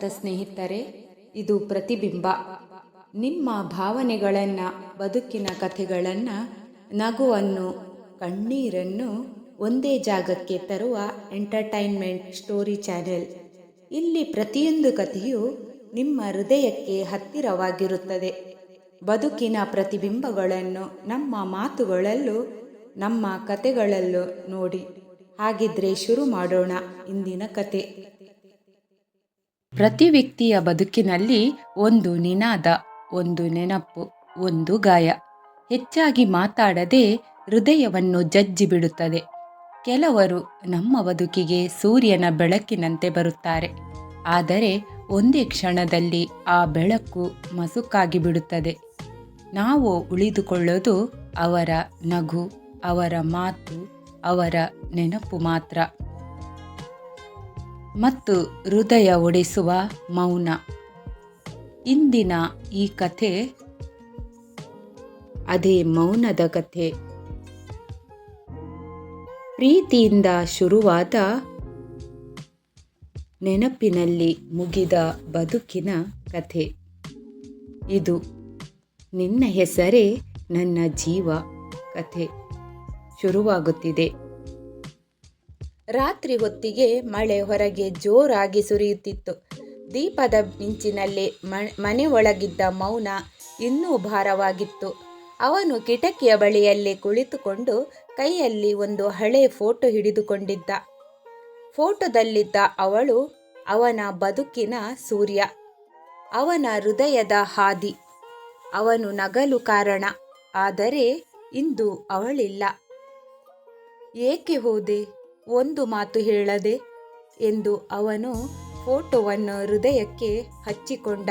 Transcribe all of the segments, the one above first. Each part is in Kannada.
ಸುಪ್ರಭಾತ ಸ್ನೇಹಿತರೆ, ಇದು ಪ್ರತಿಬಿಂಬ. ನಿಮ್ಮ ಭಾವನೆಗಳನ್ನು, ಬದುಕಿನ ಕಥೆಗಳನ್ನು, ನಗುವನ್ನು, ಕಣ್ಣೀರನ್ನು ಒಂದೇ ಜಾಗಕ್ಕೆ ತರುವ ಎಂಟರ್ಟೈನ್ಮೆಂಟ್ ಸ್ಟೋರಿ ಚಾನೆಲ್. ಇಲ್ಲಿ ಪ್ರತಿಯೊಂದು ಕಥೆಯು ನಿಮ್ಮ ಹೃದಯಕ್ಕೆ ಹತ್ತಿರವಾಗಿರುತ್ತದೆ. ಬದುಕಿನ ಪ್ರತಿಬಿಂಬಗಳನ್ನು, ನಮ್ಮ ಮಾತುಗಳಲ್ಲೂ, ನಮ್ಮ ಕತೆಗಳಲ್ಲೂ ನೋಡಿ. ಹಾಗಿದ್ರೆ ಶುರು ಮಾಡೋಣ ಇಂದಿನ ಕತೆ ಪ್ರತಿ ವ್ಯಕ್ತಿಯ ಬದುಕಿನಲ್ಲಿ ಒಂದು ನಿನಾದ, ಒಂದು ನೆನಪು, ಒಂದು ಗಾಯ. ಹೆಚ್ಚಾಗಿ ಮಾತಾಡದೆ ಹೃದಯವನ್ನು ಜಜ್ಜಿ ಬಿಡುತ್ತದೆ. ಕೆಲವರು ನಮ್ಮ ಬದುಕಿಗೆ ಸೂರ್ಯನ ಬೆಳಕಿನಂತೆ ಬರುತ್ತಾರೆ. ಆದರೆ ಒಂದೇ ಕ್ಷಣದಲ್ಲಿ ಆ ಬೆಳಕು ಮಸುಕಾಗಿ ಬಿಡುತ್ತದೆ. ನಾವು ಉಳಿದುಕೊಳ್ಳೋದು ಅವರ ನಗು, ಅವರ ಮಾತು, ಅವರ ನೆನಪು ಮಾತ್ರ. ಮತ್ತು ಹೃದಯ ಒಡೆಸುವ ಮೌನ. ಇಂದಿನ ಈ ಕಥೆ ಅದೇ ಮೌನದ ಕಥೆ. ಪ್ರೀತಿಯಿಂದ ಶುರುವಾದ ನೆನಪಿನಲ್ಲಿ ಮುಗಿದ ಬದುಕಿನ ಕಥೆ. ಇದು ನಿನ್ನ ಹೆಸರೇ ನನ್ನ ಜೀವ ಕಥೆ. ಶುರುವಾಗುತ್ತಿದೆ. ರಾತ್ರಿ ಹೊತ್ತಿಗೆ ಮಳೆ ಹೊರಗೆ ಜೋರಾಗಿ ಸುರಿಯುತ್ತಿತ್ತು. ದೀಪದ ಮಿಂಚಿನಲ್ಲಿ ಮನೆ ಒಳಗಿದ್ದ ಮೌನ ಇನ್ನೂ ಭಾರವಾಗಿತ್ತು. ಅವನು ಕಿಟಕಿಯ ಬಳಿಯಲ್ಲಿ ಕುಳಿತುಕೊಂಡು ಕೈಯಲ್ಲಿ ಒಂದು ಹಳೆ ಫೋಟೋ ಹಿಡಿದುಕೊಂಡಿದ್ದ. ಫೋಟೋದಲ್ಲಿದ್ದ ಅವಳು ಅವನ ಬದುಕಿನ ಸೂರ್ಯ, ಅವನ ಹೃದಯದ ಹಾದಿ. ಅವನು ನಗಲು ಕಾರಣ, ಆದರೆ ಇಂದು ಅವಳಿಲ್ಲ. ಏಕೆ ಹೋದೆ? ಒಂದು ಮಾತು ಹೇಳದೆ ಎಂದು ಅವನು ಫೋಟೋವನ್ನು ಹೃದಯಕ್ಕೆ ಹಚ್ಚಿಕೊಂಡ.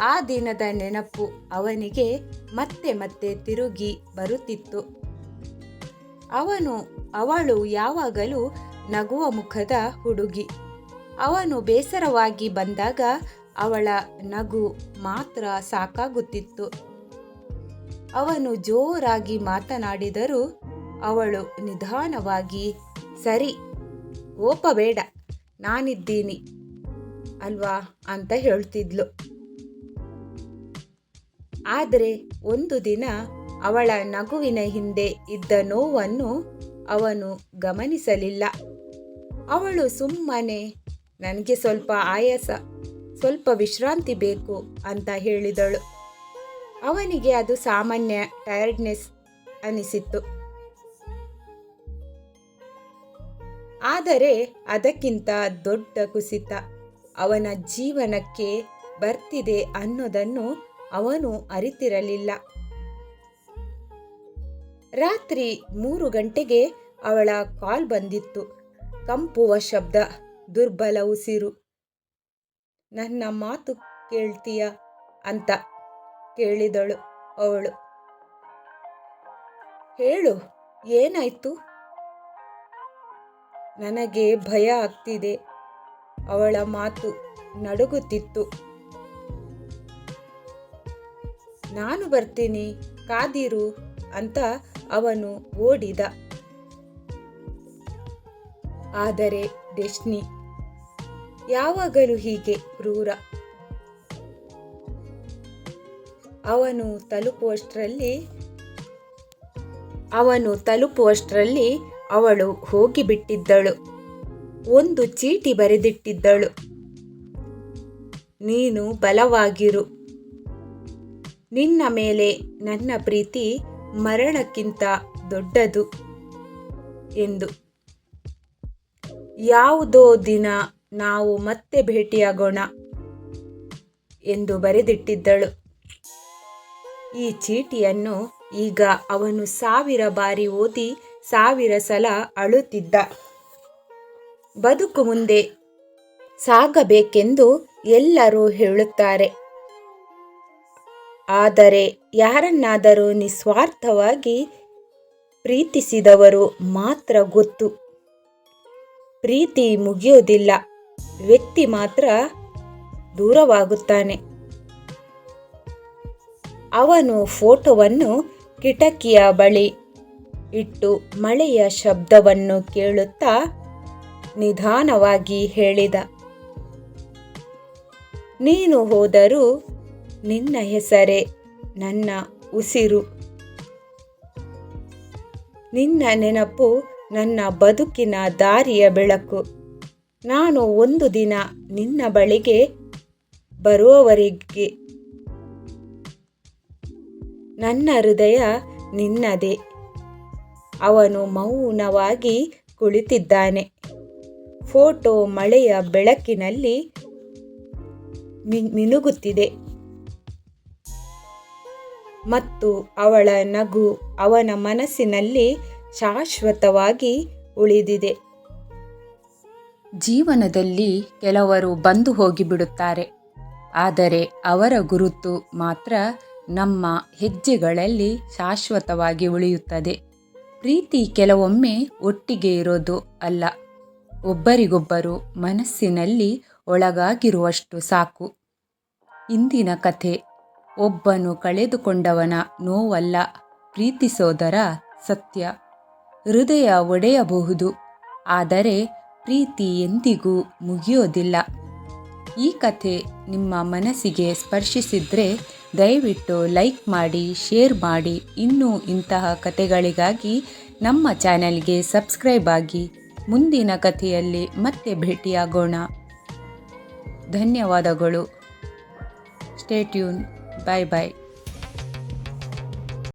ಆ ದಿನದ ನೆನಪು ಅವನಿಗೆ ಮತ್ತೆ ಮತ್ತೆ ತಿರುಗಿ ಬರುತ್ತಿತ್ತು. ಅವನು, ಅವಳು ಯಾವಾಗಲೂ ನಗುವ ಮುಖದ ಹುಡುಗಿ. ಅವನು ಬೇಸರವಾಗಿ ಬಂದಾಗ ಅವಳ ನಗು ಮಾತ್ರ ಸಾಕಾಗುತ್ತಿತ್ತು. ಅವನು ಜೋರಾಗಿ ಮಾತನಾಡಿದರೂ ಅವಳು ನಿಧಾನವಾಗಿ, ಸರಿ ಓಪ ಬೇಡ ನಾನಿದ್ದೀನಿ ಅಲ್ವಾ ಅಂತ ಹೇಳ್ತಿದ್ಲು. ಆದರೆ ಒಂದು ದಿನ ಅವಳ ನಗುವಿನ ಹಿಂದೆ ಇದ್ದ ನೋವನ್ನು ಅವನು ಗಮನಿಸಲಿಲ್ಲ. ಅವಳು ಸುಮ್ಮನೆ, ನನಗೆ ಸ್ವಲ್ಪ ಆಯಾಸ, ಸ್ವಲ್ಪ ವಿಶ್ರಾಂತಿ ಬೇಕು ಅಂತ ಹೇಳಿದಳು. ಅವನಿಗೆ ಅದು ಸಾಮಾನ್ಯ ಟಯರ್ಡ್ನೆಸ್ ಅನಿಸಿತ್ತು. ಆದರೆ ಅದಕ್ಕಿಂತ ದೊಡ್ಡ ಕುಸಿತ. ಅವನ ಜೀವನಕ್ಕೆ ಬರ್ತಿದೆ ಅನ್ನೋದನ್ನು ಅವನು ಅರಿತಿರಲಿಲ್ಲ. ರಾತ್ರಿ ಮೂರು ಗಂಟೆಗೆ ಅವಳ ಕಾಲ್ ಬಂದಿತ್ತು. ಕಂಪುವ ಶಬ್ದ, ದುರ್ಬಲ ಉಸಿರು. ನನ್ನ ಮಾತು ಕೇಳ್ತೀಯ? ಅಂತ ಕೇಳಿದಳು ಅವಳು. ಹೇಳು, ಏನಾಯ್ತು? ನನಗೆ ಭಯ ಆಗ್ತಿದೆ. ಅವಳ ಮಾತು ನಡುಗುತ್ತಿತ್ತು. ನಾನು ಬರ್ತೀನಿ, ಕಾದಿರು ಅಂತ ಅವನು ಓಡಿದ. ಆದರೆ ಡೆಸ್ನಿ, ಯಾವಾಗಲೂ ಹೀಗೆ ಕ್ರೂರ. ಅವನು ತಲುಪುವಷ್ಟರಲ್ಲಿ ಅವನು ತಲುಪುವಷ್ಟರಲ್ಲಿ ಅವಳು ಹೋಗಿಬಿಟ್ಟಿದ್ದಳು. ಒಂದು ಚೀಟಿ ಬರೆದಿಟ್ಟಿದ್ದಳು. ನೀನು ಬಲವಾಗಿರು. ನಿನ್ನ ಮೇಲೆ ನನ್ನ ಪ್ರೀತಿ ಮರಣಕ್ಕಿಂತ ದೊಡ್ಡದು ಎಂದು. ಯಾವುದೋ ದಿನ ನಾವು ಮತ್ತೆ ಭೇಟಿಯಾಗೋಣ ಎಂದು ಬರೆದಿಟ್ಟಿದ್ದಳು. ಈ ಚೀಟಿಯನ್ನು ಈಗ ಅವನು ಸಾವಿರ ಬಾರಿ ಓದಿ ಸಾವಿರ ಸಲ ಅಳುತ್ತಿದ್ದ. ಬದುಕು ಮುಂದೆ ಸಾಗಬೇಕೆಂದು ಎಲ್ಲರೂ ಹೇಳುತ್ತಾರೆ. ಆದರೆ ಯಾರನ್ನಾದರೂ ನಿಸ್ವಾರ್ಥವಾಗಿ ಪ್ರೀತಿಸಿದವರು ಮಾತ್ರ ಗೊತ್ತು. ಪ್ರೀತಿ ಮುಗಿಯೋದಿಲ್ಲ ವ್ಯಕ್ತಿ ಮಾತ್ರ ದೂರವಾಗುತ್ತಾನೆ. ಅವನು ಫೋಟೋವನ್ನು ಕಿಟಕಿಯ ಬಳಿ ಇಟ್ಟು ಮಳೆಯ ಶಬ್ದವನ್ನು ಕೇಳುತ್ತಾ ನಿಧಾನವಾಗಿ ಹೇಳಿದ, ನೀನು ಹೋದರೂ ನಿನ್ನ ಹೆಸರೇ ನನ್ನ ಉಸಿರು. ನಿನ್ನ ನೆನಪು ನನ್ನ ಬದುಕಿನ ದಾರಿಯ ಬೆಳಕು. ನಾನು ಒಂದು ದಿನ ನಿನ್ನ ಬಳಿಗೆ ಬರುವವರಿಗೆ ನನ್ನ ಹೃದಯ ನಿನ್ನದೇ. ಅವನು ಮೌನವಾಗಿ ಕುಳಿತಿದ್ದಾನೆ. ಫೋಟೋ ಮಳೆಯ ಬೆಳಕಿನಲ್ಲಿ ಮಿನುಗುತ್ತಿದೆ. ಮತ್ತು ಅವಳ ನಗು ಅವನ ಮನಸ್ಸಿನಲ್ಲಿ ಶಾಶ್ವತವಾಗಿ ಉಳಿದಿದೆ. ಜೀವನದಲ್ಲಿ ಕೆಲವರು ಬಂದು ಹೋಗಿಬಿಡುತ್ತಾರೆ. ಆದರೆ ಅವರ ಗುರುತು ಮಾತ್ರ ನಮ್ಮ ಹೆಜ್ಜೆಗಳಲ್ಲಿ ಶಾಶ್ವತವಾಗಿ ಉಳಿಯುತ್ತದೆ. ಪ್ರೀತಿ ಕೆಲವೊಮ್ಮೆ ಒಟ್ಟಿಗೆ ಇರೋದು ಅಲ್ಲ. ಒಬ್ಬರಿಗೊಬ್ಬರು ಮನಸ್ಸಿನಲ್ಲಿ ಒಳಗಾಗಿರುವಷ್ಟು ಸಾಕು. ಇಂದಿನ ಕಥೆ, ಒಬ್ಬನು ಕಳೆದುಕೊಂಡವನ ನೋವಲ್ಲ, ಪ್ರೀತಿಸೋದರ ಸತ್ಯ. ಹೃದಯ ಒಡೆಯಬಹುದು, ಆದರೆ ಪ್ರೀತಿ ಎಂದಿಗೂ ಮುಗಿಯೋದಿಲ್ಲ. ಈ ಕಥೆ ನಿಮ್ಮ ಮನಸ್ಸಿಗೆ ಸ್ಪರ್ಶಿಸಿದರೆ ದಯವಿಟ್ಟು ಲೈಕ್ ಮಾಡಿ, ಶೇರ್ ಮಾಡಿ. ಇನ್ನೂ ಇಂತಹ ಕಥೆಗಳಿಗಾಗಿ ನಮ್ಮ ಚಾನೆಲ್ಗೆ ಸಬ್ಸ್ಕ್ರೈಬ್ ಆಗಿ. ಮುಂದಿನ ಕಥೆಯಲ್ಲಿ ಮತ್ತೆ ಭೇಟಿಯಾಗೋಣ. ಧನ್ಯವಾದಗಳು. Stay tuned bye bye.